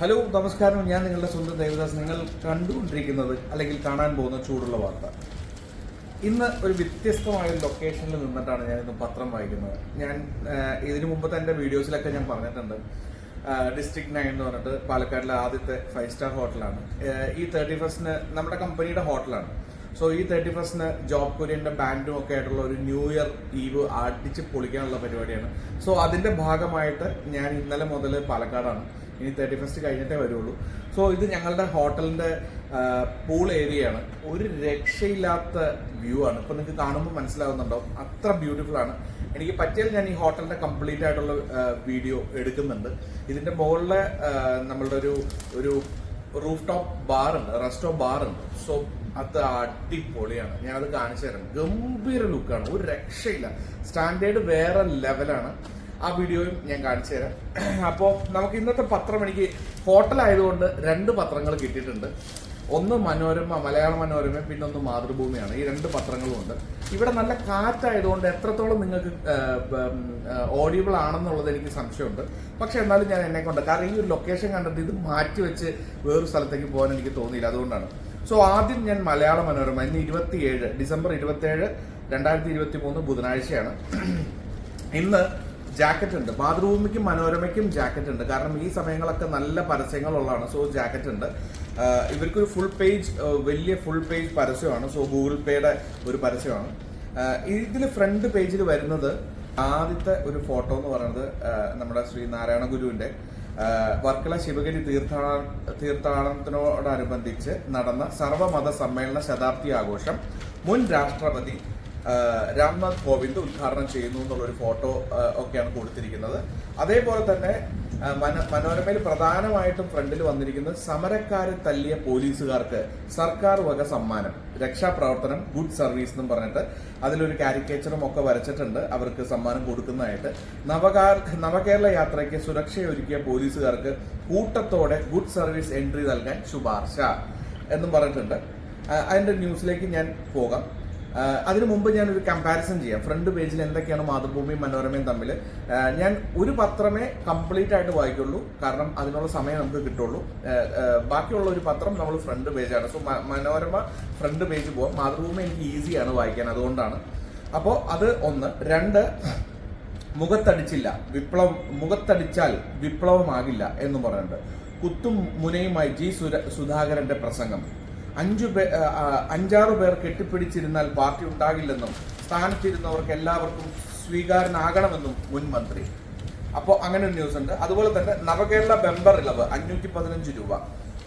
Hello നമസ്കാരം. ഞാൻ നിങ്ങളുടെ സ്വന്തം ദേവദാസ്. നിങ്ങൾ കണ്ടുകൊണ്ടിരിക്കുന്നത് അല്ലെങ്കിൽ കാണാൻ പോകുന്ന ചൂടുള്ള വാർത്ത. ഇന്ന് ഒരു വ്യത്യസ്തമായ ഒരു ലൊക്കേഷനിൽ നിന്നിട്ടാണ് ഞാൻ ഇന്ന് പത്രം വായിക്കുന്നത്. ഞാൻ ഇതിനു മുമ്പത്തെ എന്റെ വീഡിയോസിലൊക്കെ ഞാൻ പറഞ്ഞിട്ടുണ്ട്. ഡിസ്ട്രിക്ട് നയൻ എന്ന് പറഞ്ഞിട്ട് പാലക്കാടിലെ ആദ്യത്തെ ഫൈവ് സ്റ്റാർ ഹോട്ടലാണ് ഈ തേർട്ടി ഫസ്റ്റിന് നമ്മുടെ കമ്പനിയുടെ ഹോട്ടലാണ് സോ ഈ തേർട്ടി ഫസ്റ്റിന് ജോബ് കൊരിയന്റെ ബാൻഡും ഒക്കെ ആയിട്ടുള്ള ഒരു ന്യൂ ഇയർ ഈവ് അടിച്ച് പൊളിക്കാനുള്ള പരിപാടിയാണ്. സോ അതിന്റെ ഭാഗമായിട്ട് ഞാൻ ഇന്നലെ മുതൽ പാലക്കാടാണ്. ഇനി തേർട്ടി ഫസ്റ്റ് കഴിഞ്ഞിട്ടേ വരുള്ളൂ. സോ ഇത് ഞങ്ങളുടെ ഹോട്ടലിന്റെ പൂൾ ഏരിയയാണ് ഒരു രക്ഷയില്ലാത്ത വ്യൂ ആണ്. ഇപ്പൊ നിങ്ങൾക്ക് കാണുമ്പോൾ മനസ്സിലാവുന്നുണ്ടോ? അത്ര ബ്യൂട്ടിഫുൾ ആണ്. എനിക്ക് പറ്റിയാൽ ഞാൻ ഈ ഹോട്ടലിന്റെ കംപ്ലീറ്റ് ആയിട്ടുള്ള വീഡിയോ എടുക്കുന്നുണ്ട്. ഇതിന്റെ മുകളിലെ നമ്മളുടെ ഒരു ഒരു റൂഫ് ടോപ്പ് ബാർ ഉണ്ട്. റെസ്റ്റോ ബാർ ഉണ്ട്. സോ അത് അടിപൊളിയാണ്. ഞാനത് കാണിച്ചു തരാം. ഗംഭീര ലുക്കാണ് ഒരു രക്ഷയില്ല. സ്റ്റാൻഡേർഡ് വേറെ ലെവലാണ് ആ വീഡിയോയും ഞാൻ കാണിച്ചു തരാം. അപ്പോൾ നമുക്ക് ഇന്നത്തെ പത്രം എനിക്ക് ഹോട്ടലായതുകൊണ്ട് രണ്ട് പത്രങ്ങൾ കിട്ടിയിട്ടുണ്ട്. ഒന്ന് മനോരമ മലയാള മനോരമ പിന്നെ ഒന്ന് മാതൃഭൂമിയാണ്. ഈ രണ്ട് പത്രങ്ങളും ഉണ്ട്. ഇവിടെ നല്ല കാറ്റായതുകൊണ്ട് എത്രത്തോളം നിങ്ങൾക്ക് ഓഡിയബിൾ ആണെന്നുള്ളത് എനിക്ക് സംശയമുണ്ട്. പക്ഷെ എന്നാലും ഞാൻ എന്നെ കൊണ്ട് കാരണം ഈ ഒരു ലൊക്കേഷൻ കണ്ടിട്ട് ഇത് മാറ്റി വെച്ച് വേറൊരു സ്ഥലത്തേക്ക് പോകാൻ എനിക്ക് തോന്നിയില്ല. അതുകൊണ്ടാണ്. സോ ആദ്യം ഞാൻ മലയാള മനോരമ. ഇന്ന് ഇരുപത്തിയേഴ് ഡിസംബർ ഇരുപത്തിയേഴ് രണ്ടായിരത്തി ഇരുപത്തി മൂന്ന് ബുധനാഴ്ചയാണ്. ഇന്ന് ജാക്കറ്റ് ഉണ്ട്. മാതൃഭൂമിക്കും മനോരമയ്ക്കും ജാക്കറ്റ് ഉണ്ട്. കാരണം ഈ സമയങ്ങളൊക്കെ നല്ല പരസ്യങ്ങളുള്ളതാണ്. സോ ജാക്കറ്റ് ഉണ്ട്. ഇവർക്കൊരു ഫുൾ പേജ് വലിയ ഫുൾ പേജ് പരസ്യമാണ്. സോ ഗൂഗിൾ പേയുടെ ഒരു പരസ്യമാണ്. ഇതിൽ ഫ്രണ്ട് പേജിൽ വരുന്നത് ആദ്യത്തെ ഒരു ഫോട്ടോ എന്ന് പറയുന്നത് നമ്മുടെ ശ്രീ നാരായണ ഗുരുവിന്റെ വർക്കല ശിവഗിരി തീർത്ഥാടന തീർത്ഥാടനത്തിനോടനുബന്ധിച്ച് നടന്ന സർവമത സമ്മേളന ശതാബ്ദി ആഘോഷം മുൻ രാഷ്ട്രപതി രാംനാഥ് കോവിന്ദ് ഉദ്ഘാടനം ചെയ്യുന്നു എന്നുള്ളൊരു ഫോട്ടോ ഒക്കെയാണ് കൊടുത്തിരിക്കുന്നത്. അതേപോലെ തന്നെ മന- മനോരമയിൽ പ്രധാനമായിട്ടും ഫ്രണ്ടിൽ വന്നിരിക്കുന്നത് സമരക്കാരെ തല്ലിയ പോലീസുകാർക്ക് സർക്കാർ വക സമ്മാനം രക്ഷാപ്രവർത്തനം ഗുഡ് സർവീസ് എന്നും പറഞ്ഞിട്ട് അതിലൊരു കാരിക്കേച്ചറും ഒക്കെ വരച്ചിട്ടുണ്ട്. അവർക്ക് സമ്മാനം കൊടുക്കുന്നതായിട്ട്. നവകാർ നവകേരള യാത്രയ്ക്ക് സുരക്ഷയൊരുക്കിയ പോലീസുകാർക്ക് കൂട്ടത്തോടെ ഗുഡ് സർവീസ് എൻട്രി നൽകാൻ ശുപാർശ എന്നും പറഞ്ഞിട്ടുണ്ട്. അതിന്റെ ന്യൂസിലേക്ക് ഞാൻ പോകാം. അതിനു മുമ്പ് ഞാൻ ഒരു കമ്പാരിസൺ ചെയ്യാം ഫ്രണ്ട് പേജിൽ എന്തൊക്കെയാണ് മാതൃഭൂമിയും മനോരമയും തമ്മിൽ ഞാൻ ഒരു പത്രമേ കംപ്ലീറ്റ് ആയിട്ട് വായിക്കുള്ളൂ. കാരണം അതിനുള്ള സമയം നമുക്ക് കിട്ടുള്ളൂ. ബാക്കിയുള്ള ഒരു പത്രം നമ്മൾ ഫ്രണ്ട് പേജാണ് സോ മനോരമ ഫ്രണ്ട് പേജ് പോകാം മാതൃഭൂമി എനിക്ക് ഈസിയാണ് വായിക്കാൻ അതുകൊണ്ടാണ്. അപ്പോൾ അത് ഒന്ന്. രണ്ട് മുഖത്തടിച്ചില്ല. വിപ്ലവം മുഖത്തടിച്ചാൽ വിപ്ലവമാകില്ല എന്ന് പറയുന്നുണ്ട് കുത്തും മുനയുമായി ജി സുര- സുധാകരന്റെ പ്രസംഗം. അഞ്ചു പേ അഞ്ചാറ് പേർ കെട്ടിപ്പിടിച്ചിരുന്നാൽ പാർട്ടി ഉണ്ടാകില്ലെന്നും സ്ഥാനത്തിരുന്നവർക്ക് എല്ലാവർക്കും സ്വീകാരനാകണമെന്നും മുൻ മന്ത്രി. അപ്പോൾ അങ്ങനെ ഒരു ന്യൂസ് ഉണ്ട്. അതുപോലെ തന്നെ നവകേരള ബെമ്പർ ഇളവ് അഞ്ഞൂറ്റി പതിനഞ്ച് രൂപ.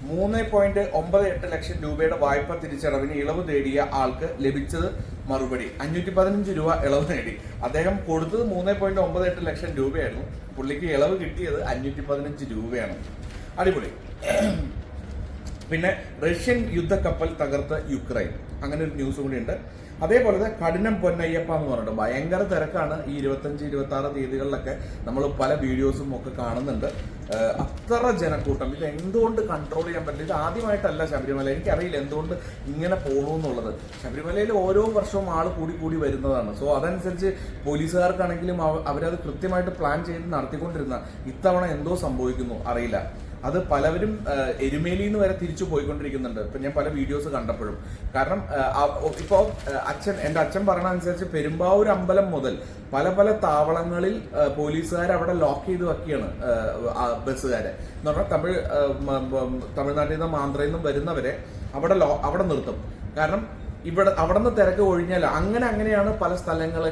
മൂന്ന് പോയിന്റ് ഒമ്പത് എട്ട് ലക്ഷം രൂപയുടെ വായ്പ തിരിച്ചടവിന് ഇളവ് തേടിയ ആൾക്ക് ലഭിച്ചത് മറുപടി. അഞ്ഞൂറ്റി പതിനഞ്ച് രൂപ ഇളവ് നേടി. അദ്ദേഹം കൊടുത്തത് മൂന്ന് പോയിന്റ് ഒമ്പത് എട്ട് ലക്ഷം രൂപയായിരുന്നു. പുള്ളിക്ക് ഇളവ് കിട്ടിയത് അഞ്ഞൂറ്റി പതിനഞ്ച് രൂപയാണ്. അടിപൊളി. പിന്നെ റഷ്യൻ യുദ്ധക്കപ്പൽ തകർത്ത് യുക്രൈൻ. അങ്ങനെ ഒരു ന്യൂസ് കൂടി ഉണ്ട്. അതേപോലെ തന്നെ കഠിനം പൊന്നയ്യപ്പ എന്ന് പറഞ്ഞിട്ട് ഭയങ്കര തിരക്കാണ് ഈ ഇരുപത്തഞ്ച് ഇരുപത്തി ആറ് തീയതികളിലൊക്കെ നമ്മൾ പല വീഡിയോസും ഒക്കെ കാണുന്നുണ്ട്. അത്ര ജനക്കൂട്ടം. ഇത് എന്തുകൊണ്ട് കൺട്രോൾ ചെയ്യാൻ പറ്റില്ല? ഇത് ആദ്യമായിട്ടല്ല ശബരിമല. എനിക്കറിയില്ല എന്തുകൊണ്ട് ഇങ്ങനെ പോകണമെന്നുള്ളത് ശബരിമലയിൽ ഓരോ വർഷവും ആൾ കൂടി കൂടി വരുന്നതാണ്. സോ അതനുസരിച്ച് പോലീസുകാർക്കാണെങ്കിലും അവ- അവരത് കൃത്യമായിട്ട് പ്ലാൻ ചെയ്ത് നടത്തിക്കൊണ്ടിരുന്ന ഇത്തവണ എന്തോ സംഭവിക്കുന്നു അറിയില്ല. അത് പലവരും എരുമേലി നിന്ന് വരെ തിരിച്ചു പോയിക്കൊണ്ടിരിക്കുന്നുണ്ട്. ഇപ്പൊ ഞാൻ പല വീഡിയോസ് കണ്ടപ്പോഴും. കാരണം ഇപ്പോ അച്ഛൻ എന്റെ അച്ഛൻ പറഞ്ഞ അനുസരിച്ച് പെരുമ്പാവൂർ അമ്പലം മുതൽ പല പല താവളങ്ങളിൽ പോലീസുകാർ അവിടെ ലോക്ക് ചെയ്ത് വെക്കുകയാണ് ബസ്സുകാരെ. എന്ന് പറഞ്ഞാൽ തമിഴ് തമിഴ്നാട്ടിൽ നിന്നും ആന്ധ്രയിൽ നിന്നും വരുന്നവരെ അവിടെ ലോ അവിടെ നിർത്തും. കാരണം ഇവിടെ അവിടെ നിന്ന് തിരക്ക് ഒഴിഞ്ഞാൽ അങ്ങനെ അങ്ങനെയാണ് പല സ്ഥലങ്ങൾ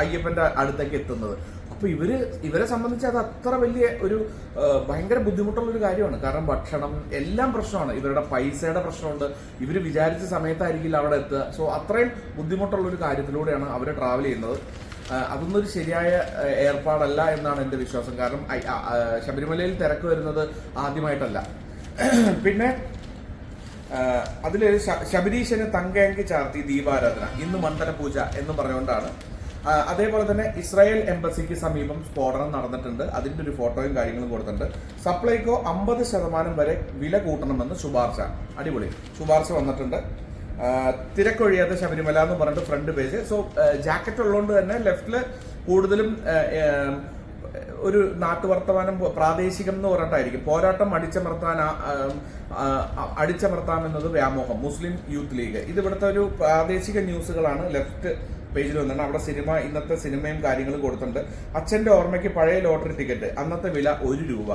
അയ്യപ്പന്റെ അടുത്തേക്ക് എത്തുന്നത്. അപ്പൊ ഇവർ ഇവരെ സംബന്ധിച്ച് അത് അത്ര വലിയ ഒരു ഭയങ്കര ബുദ്ധിമുട്ടുള്ള ഒരു കാര്യമാണ്. കാരണം ഭക്ഷണം എല്ലാം പ്രശ്നമാണ്. ഇവരുടെ പൈസയുടെ പ്രശ്നമുണ്ട്. ഇവർ വിചാരിച്ച സമയത്തായിരിക്കില്ല അവിടെ എത്തുക. സോ അത്രയും ബുദ്ധിമുട്ടുള്ള ഒരു കാര്യത്തിലൂടെയാണ് അവർ ട്രാവൽ ചെയ്യുന്നത്. അതൊന്നും ഒരു ശരിയായ ഏർപ്പാടല്ല എന്നാണ് എന്റെ വിശ്വാസം. കാരണം ശബരിമലയിൽ തിരക്ക് വരുന്നത് ആദ്യമായിട്ടല്ല. പിന്നെ അതിൽ ശബരീശന് തങ്കയങ്കി ചാർത്തി ദീപാരാധന ഇന്ന് മണ്ഡല പൂജ എന്ന് പറഞ്ഞുകൊണ്ടാണ് അതേപോലെ തന്നെ ഇസ്രായേൽ എംബസിക്ക് സമീപം സ്ഫോടനം നടന്നിട്ടുണ്ട്. അതിന്റെ ഒരു ഫോട്ടോയും കാര്യങ്ങളും കൊടുത്തിട്ടുണ്ട്. സപ്ലൈകോ അമ്പത് ശതമാനം വരെ വില കൂട്ടണമെന്ന് ശുപാർശ. അടിപൊളി. ശുപാർശ വന്നിട്ടുണ്ട്. തിരക്കൊഴിയാതെ ശബരിമല എന്ന് പറഞ്ഞിട്ട് ഫ്രണ്ട് പേജ് സോ ജാക്കറ്റ് ഉള്ളതുകൊണ്ട് തന്നെ ലെഫ്റ്റിൽ കൂടുതലും ഒരു നാട്ടുവർത്തമാനം പ്രാദേശികം എന്ന് പറഞ്ഞിട്ടായിരിക്കും. പോരാട്ടം അടിച്ചമർത്താൻ ആ- ആ, ആ, അടിച്ചമർത്താം എന്നത് വ്യാമോഹം. മുസ്ലിം യൂത്ത് ലീഗ്. ഇത് ഇവിടുത്തെ ഒരു പ്രാദേശിക ന്യൂസുകളാണ് ലെഫ്റ്റ് പേജിൽ വന്നിട്ടുണ്ട്. അവിടെ സിനിമ ഇന്നത്തെ സിനിമയും കാര്യങ്ങളും കൊടുത്തിട്ടുണ്ട്. അച്ഛന്റെ ഓർമ്മയ്ക്ക് പഴയ ലോട്ടറി ടിക്കറ്റ് അന്നത്തെ വില ഒരു രൂപ.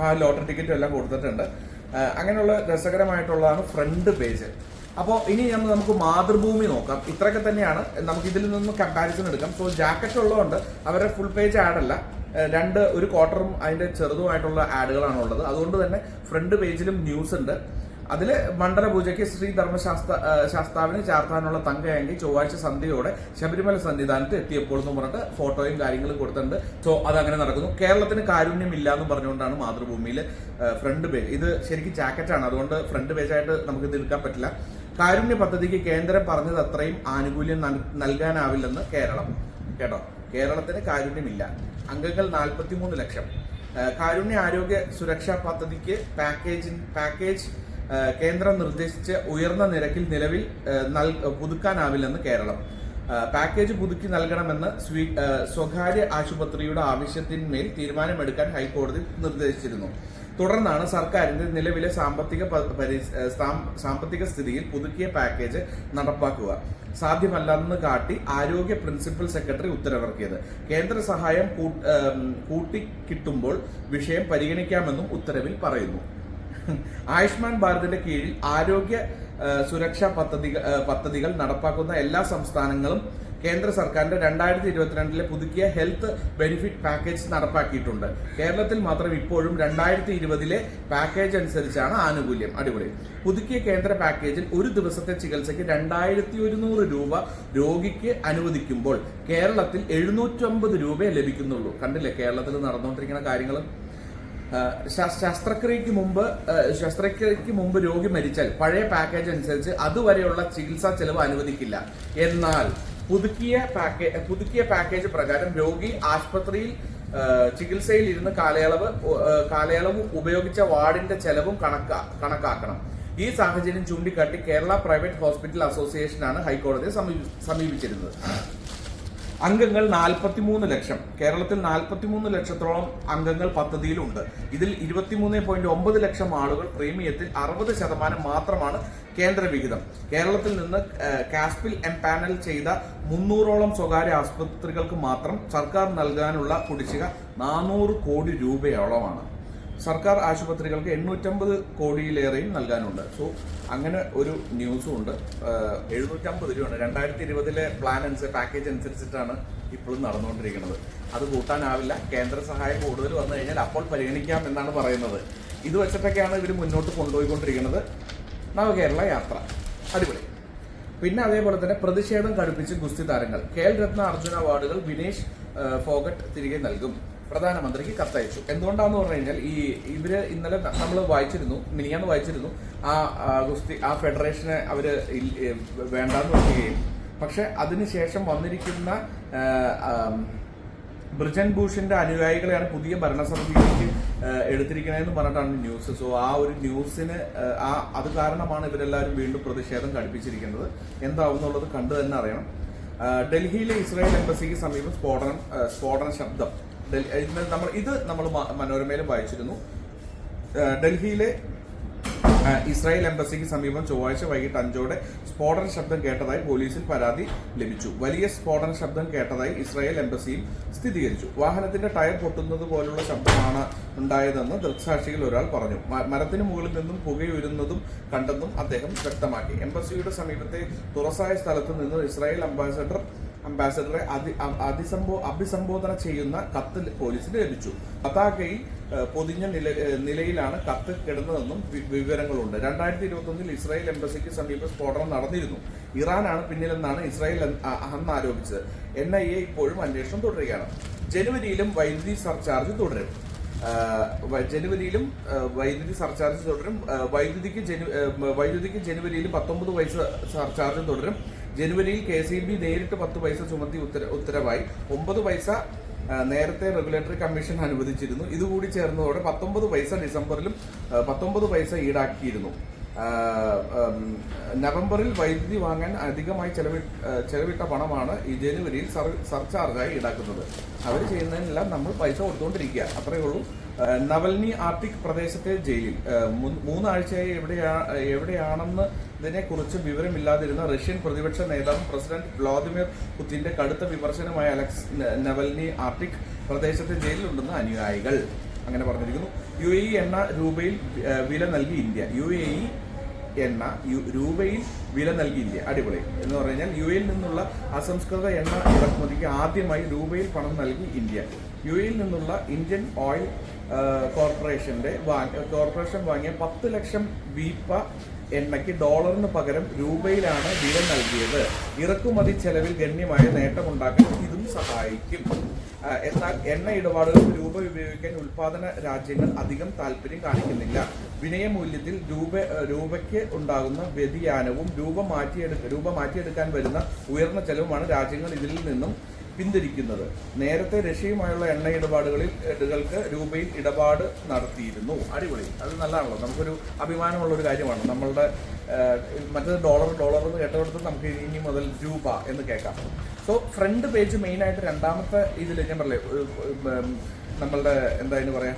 ആ ലോട്ടറി ടിക്കറ്റും എല്ലാം കൊടുത്തിട്ടുണ്ട്. അങ്ങനെയുള്ള രസകരമായിട്ടുള്ളതാണ് ഫ്രണ്ട് പേജ്. അപ്പോൾ ഇനി നമ്മൾ നമുക്ക് മാതൃഭൂമി നോക്കാം. ഇത്രയൊക്കെ തന്നെയാണ്. നമുക്ക് ഇതിൽ നിന്ന് കമ്പാരിസൺ എടുക്കാം. സോ ജാക്കറ്റ് ഉള്ളതുകൊണ്ട് അവരുടെ ഫുൾ പേജ് ആഡല്ല രണ്ട് ഒരു ക്വാർട്ടറും അതിന്റെ ചെറുതുമായിട്ടുള്ള ആഡുകളാണ് ഉള്ളത്. അതുകൊണ്ട് തന്നെ ഫ്രണ്ട് പേജിലും ന്യൂസ് ഉണ്ട്. അതിൽ മണ്ഡലപൂജയ്ക്ക് ശ്രീ ധർമ്മശാസ്ത്ര ശാസ്താവിനെ ചാർത്താനുള്ള തങ്കയങ്കി ചൊവ്വാഴ്ച സന്ധ്യയോടെ ശബരിമല സന്നിധാനത്ത് എത്തിയപ്പോൾ എന്ന് പറഞ്ഞിട്ട് ഫോട്ടോയും കാര്യങ്ങളും കൊടുത്തിട്ടുണ്ട്. സോ അതങ്ങനെ നടക്കുന്നു. കേരളത്തിന് കാരുണ്യമില്ല എന്ന് പറഞ്ഞുകൊണ്ടാണ് മാതൃഭൂമിയിൽ ഫ്രണ്ട് പേജ്. ഇത് ശരിക്കും ജാക്കറ്റാണ്. അതുകൊണ്ട് ഫ്രണ്ട് പേജായിട്ട് നമുക്ക് ഇത് എടുക്കാൻ പറ്റില്ല. കാരുണ്യ പദ്ധതിക്ക് കേന്ദ്രം പറഞ്ഞത് അത്രയും ആനുകൂല്യം നൽ- നൽകാനാവില്ലെന്ന് കേരളം. കേട്ടോ? കേരളത്തിന് കാരുണ്യമില്ല. അംഗങ്ങൾ 43 ലക്ഷം. കാരുണ്യ ആരോഗ്യ സുരക്ഷാ പദ്ധതിക്ക് പാക്കേജിൻ പാക്കേജ് കേന്ദ്രം നിർദ്ദേശിച്ച ഉയർന്ന നിരക്കിൽ നിലവിൽ നൽ- പുതുക്കാനാവില്ലെന്ന് കേരളം. പാക്കേജ് പുതുക്കി നൽകണമെന്ന് സ്വീ- സ്വകാര്യ ആശുപത്രിയുടെ ആവശ്യത്തിന്മേൽ തീരുമാനമെടുക്കാൻ ഹൈക്കോടതി നിർദ്ദേശിച്ചിരുന്നു. തുടർന്നാണ് സർക്കാരിന്റെ നിലവിലെ സാമ്പത്തിക സാമ്പത്തിക സ്ഥിതിയിൽ പുതുക്കിയ പാക്കേജ് നടപ്പാക്കുക. സാധ്യമല്ലെന്ന് കാട്ടി ആരോഗ്യ പ്രിൻസിപ്പൽ സെക്രട്ടറി ഉത്തരവിറക്കിയത്. കേന്ദ്ര സഹായം കൂട്ടിക്കിട്ടുമ്പോൾ വിഷയം പരിഗണിക്കാമെന്നും ഉത്തരവിൽ പറയുന്നു. ആയുഷ്മാൻ ഭാരതിന്റെ കീഴിൽ ആരോഗ്യ സുരക്ഷാ പദ്ധതികൾ പദ്ധതികൾ നടപ്പാക്കുന്ന എല്ലാ സംസ്ഥാനങ്ങളും കേന്ദ്ര സർക്കാരിന്റെ രണ്ടായിരത്തി ഇരുപത്തിരണ്ടിലെ പുതുക്കിയ ഹെൽത്ത് ബെനിഫിറ്റ് പാക്കേജ് നടപ്പാക്കിയിട്ടുണ്ട്. കേരളത്തിൽ മാത്രം ഇപ്പോഴും രണ്ടായിരത്തി ഇരുപതിലെ പാക്കേജ് അനുസരിച്ചാണ് ആനുകൂല്യം. അടിപൊളി. പുതുക്കിയ കേന്ദ്ര പാക്കേജിൽ ഒരു ദിവസത്തെ ചികിത്സയ്ക്ക് രണ്ടായിരത്തി ഒരുന്നൂറ് രൂപ രോഗിക്ക് അനുവദിക്കുമ്പോൾ കേരളത്തിൽ എഴുന്നൂറ്റമ്പത് രൂപയെ ലഭിക്കുന്നുള്ളൂ. കണ്ടില്ലേ? കേരളത്തിൽ നടന്നുകൊണ്ടിരിക്കുന്ന കാര്യങ്ങൾ ആഹ് ശാസ്- ശസ്ത്രക്രിയയ്ക്ക് മുമ്പ് ശസ്ത്രക്രിയക്ക് മുമ്പ് രോഗി മരിച്ചാൽ പഴയ പാക്കേജ് അനുസരിച്ച് അതുവരെയുള്ള ചികിത്സാ ചെലവ് അനുവദിക്കില്ല. എന്നാൽ പുതുക്കിയ പാക്കേജ് പുതുക്കിയ പാക്കേജ് പ്രകാരം രോഗി ആശുപത്രിയിൽ ചികിത്സയിൽ ഇരുന്ന് കാലയളവ് കാലയളവ് ഉപയോഗിച്ച വാർഡിന്റെ ചെലവും കണക്കാ കണക്കാക്കണം. ഈ സാഹചര്യം ചൂണ്ടിക്കാട്ടി കേരള പ്രൈവറ്റ് ഹോസ്പിറ്റൽ അസോസിയേഷനാണ് ഹൈക്കോടതിയെ സമീപി- സമീപിച്ചിരുന്നത്. അംഗങ്ങൾ 43 ലക്ഷം. കേരളത്തിൽ 43 ലക്ഷത്തോളം അംഗങ്ങൾ പദ്ധതിയിലുണ്ട്. ഇതിൽ 23.9 പോയിന്റ് ഒമ്പത് ലക്ഷം ആളുകൾ പ്രീമിയത്തിൽ അറുപത് ശതമാനം മാത്രമാണ് കേന്ദ്ര വിഹിതം. കേരളത്തിൽ നിന്ന് കാസ്പിൽ എംപാനൽ ചെയ്ത മുന്നൂറോളം സ്വകാര്യ ആസ്പത്രികൾക്ക് മാത്രം സർക്കാർ നൽകാനുള്ള കുടിശ്ശിക നാനൂറ് കോടി രൂപയോളമാണ്. സർക്കാർ ആശുപത്രികൾക്ക് എണ്ണൂറ്റമ്പത് കോടിയിലേറെയും നൽകാനുണ്ട്. സോ അങ്ങനെ ഒരു ന്യൂസും ഉണ്ട് എഴുന്നൂറ്റമ്പത് രൂപയാണ്. രണ്ടായിരത്തി ഇരുപതിലെ പ്ലാൻ അനുസരിച്ച് പാക്കേജ് അനുസരിച്ചിട്ടാണ് ഇപ്പോഴും നടന്നുകൊണ്ടിരിക്കുന്നത്. അത് കൂട്ടാനാവില്ല. കേന്ദ്ര സഹായം കൂടുതൽ വന്നു കഴിഞ്ഞാൽ അപ്പോൾ പരിഗണിക്കാം എന്നാണ് പറയുന്നത്. ഇത് വെച്ചിട്ടൊക്കെയാണ് ഇവർ മുന്നോട്ട് കൊണ്ടുപോയിക്കൊണ്ടിരിക്കുന്നത്. നവകേരള യാത്ര. അടിപൊളി. പിന്നെ അതേപോലെ തന്നെ പ്രതിഷേധം കടുപ്പിച്ച് ഗുസ്തി താരങ്ങൾ. കേൽ രത്ന അർജുന അവാർഡുകൾ വിനേഷ് ഫോഗട്ട് തിരികെ നൽകും. പ്രധാനമന്ത്രിക്ക് കത്തയച്ചു. എന്തുകൊണ്ടാന്ന് പറഞ്ഞു കഴിഞ്ഞാൽ ഈ ഇവർ ഇന്നലെ നമ്മൾ വായിച്ചിരുന്നു മിനിയാന്ന് വായിച്ചിരുന്നു. ആ ഗുസ്തി ആ ഫെഡറേഷനെ അവർ വേണ്ടാന്ന് വെക്കുകയും. പക്ഷെ അതിനുശേഷം വന്നിരിക്കുന്ന ബ്രിജൻ ഭൂഷന്റെ അനുയായികളെയാണ് പുതിയ ഭരണസമിതിയിലേക്ക് എടുത്തിരിക്കണതെന്ന് പറഞ്ഞിട്ടാണ് ന്യൂസ്. സോ ആ ഒരു ന്യൂസിന് ആ അത് കാരണമാണ് ഇവരെല്ലാവരും വീണ്ടും പ്രതിഷേധം കടുപ്പിച്ചിരിക്കുന്നത് എന്താവും എന്നുള്ളത് കണ്ടു തന്നെ അറിയണം. ഡൽഹിയിലെ ഇസ്രായേൽ എംബസിക്ക് സമീപം സ്ഫോടനം സ്ഫോടന ശബ്ദം. നമ്മൾ ഇത് നമ്മൾ മനോരമയിലും വായിച്ചിരുന്നു. ഡൽഹിയിലെ ഇസ്രായേൽ എംബസിക്ക് സമീപം ചൊവ്വാഴ്ച വൈകിട്ട് അഞ്ചോടെ സ്ഫോടന ശബ്ദം കേട്ടതായി പോലീസിൽ പരാതി ലഭിച്ചു. വലിയ സ്ഫോടന ശബ്ദം കേട്ടതായി ഇസ്രായേൽ എംബസിയും സ്ഥിരീകരിച്ചു. വാഹനത്തിന്റെ ടയർ പൊട്ടുന്നത് പോലുള്ള ശബ്ദമാണ് ഉണ്ടായതെന്ന് ദൃക്സാക്ഷികൾ ഒരാൾ പറഞ്ഞു. മരത്തിന് മുകളിൽ നിന്നും പുകയുരുന്നതും കണ്ടെന്നും അദ്ദേഹം വ്യക്തമാക്കി. എംബസിയുടെ സമീപത്തെ തുറസായ സ്ഥലത്ത് നിന്ന് ഇസ്രായേൽ അംബാസഡർ അംബാസഡറെ അതി അതിസംബോ അഭിസംബോധന ചെയ്യുന്ന കത്ത് പോലീസിന് ലഭിച്ചു. പതാകയിൽ പൊതിഞ്ഞ നില നിലയിലാണ് കത്ത് കിടന്നതെന്നും വിവരങ്ങളുണ്ട്. രണ്ടായിരത്തി ഇരുപത്തൊന്നിൽ ഇസ്രായേൽ എംബസിക്ക് സമീപം സ്ഫോടനം നടന്നിരുന്നു. ഇറാനാണ് പിന്നിലെന്നാണ് ഇസ്രായേൽ അന്ന് ആരോപിച്ചത് എൻ ഐ എ ഇപ്പോഴും അന്വേഷണം തുടരുകയാണ്. ജനുവരിയിലും വൈദ്യുതി സർചാർജ് തുടരും. ജനുവരിയിലും വൈദ്യുതി സർചാർജ് തുടരും. വൈദ്യുതിക്ക് ജനു വൈദ്യുതിക്ക് ജനുവരിയിൽ പത്തൊമ്പത് വയസ്സ് സർചാർജ് തുടരും. ജനുവരിയിൽ കെ സി ബി നേരിട്ട് പത്ത് പൈസ ചുമത്തി ഉത്തര ഉത്തരവായി. ഒമ്പത് പൈസ നേരത്തെ റെഗുലേറ്ററി കമ്മീഷൻ അനുവദിച്ചിരുന്നു. ഇതുകൂടി ചേർന്നതോടെ പത്തൊമ്പത് പൈസ ഡിസംബറിലും പത്തൊമ്പത് പൈസ ഈടാക്കിയിരുന്നു. നവംബറിൽ വൈദ്യുതി വാങ്ങാൻ അധികമായി ചെലവി ചെലവിട്ട പണമാണ് ഈ ജനുവരിയിൽ സർ- സർചാർജായി ഈടാക്കുന്നത്. അവർ ചെയ്യുന്നതിനെല്ലാം നമ്മൾ പൈസ കൊടുത്തുകൊണ്ടിരിക്കുക അത്രയേ ഉള്ളൂ. നവൽനി ആർട്ടിക് പ്രദേശത്തെ ജയിലിൽ. മൂന്നാഴ്ചയായി എവിടെയാ എവിടെയാണെന്ന് ഇതിനെക്കുറിച്ച് വിവരമില്ലാതിരുന്ന റഷ്യൻ പ്രതിപക്ഷ നേതാവും പ്രസിഡന്റ് വ്ളാദിമിർ പുതിന്റെ കടുത്ത വിമർശനമായ അലക്സ് നവൽനി ആർട്ടിക് പ്രദേശത്തെ ജയിലിലുണ്ടെന്ന് അനുയായികൾ അങ്ങനെ പറഞ്ഞിരിക്കുന്നു. യു എ എണ്ണ രൂപയിൽ വില നൽകി ഇന്ത്യ. യു എ എണ്ണ രൂപയിൽ വില നൽകി ഇന്ത്യ. അടിപൊളി. എന്ന് പറഞ്ഞാൽ യു എയിൽ നിന്നുള്ള അസംസ്കൃത എണ്ണ ഇറക്കുമതിക്ക് ആദ്യമായി രൂപയിൽ പണം നൽകി ഇന്ത്യ. യു എയിൽ നിന്നുള്ള ഇന്ത്യൻ ഓയിൽ ആ, കോർപ്പറേഷന്റെ കോർപ്പറേഷൻ വാങ്ങിയ പത്ത് ലക്ഷം വീപ്പ എണ്ണയ്ക്ക് ഡോളറിന് പകരം രൂപയിലാണ് വില നൽകിയത്. ഇറക്കുമതി ചെലവിൽ ഗണ്യമായ നേട്ടമുണ്ടാക്കാൻ ഇതും സഹായിക്കും. എന്നാൽ എണ്ണ ഇടപാടുകൾക്ക് രൂപ ഉപയോഗിക്കാൻ ഉൽപാദന രാജ്യങ്ങൾ അധികം താല്പര്യം കാണിക്കുന്നില്ല. വിനയമൂല്യത്തിൽ രൂപ രൂപയ്ക്ക് ഉണ്ടാകുന്ന വ്യതിയാനവും രൂപ മാറ്റിയെടുക്ക രൂപ മാറ്റിയെടുക്കാൻ വരുന്ന ഉയർന്ന ചെലവുമാണ് രാജ്യങ്ങൾ ഇതിൽ നിന്നും പിന്തിരിക്കുന്നത്. നേരത്തെ റഷ്യയുമായുള്ള എണ്ണ ഇടപാടുകളിൽ ഇടകൾക്ക് രൂപയിൽ ഇടപാട് നടത്തിയിരുന്നു. അടിപൊളി. അത് നല്ലതാണല്ലോ. നമുക്കൊരു അഭിമാനമുള്ള ഒരു കാര്യമാണ്. നമ്മളുടെ മറ്റേ ഡോളർ ഡോളർ എന്ന് കേട്ടടുത്ത് നമുക്ക് ഇനി മുതൽ രൂപ എന്ന് കേൾക്കാം. സോ ഫ്രണ്ട് പേജ് മെയിനായിട്ട് രണ്ടാമത്തെ ഇതിൽ ഞാൻ പറയേ നമ്മളുടെ എന്താ അതിന് പറയാ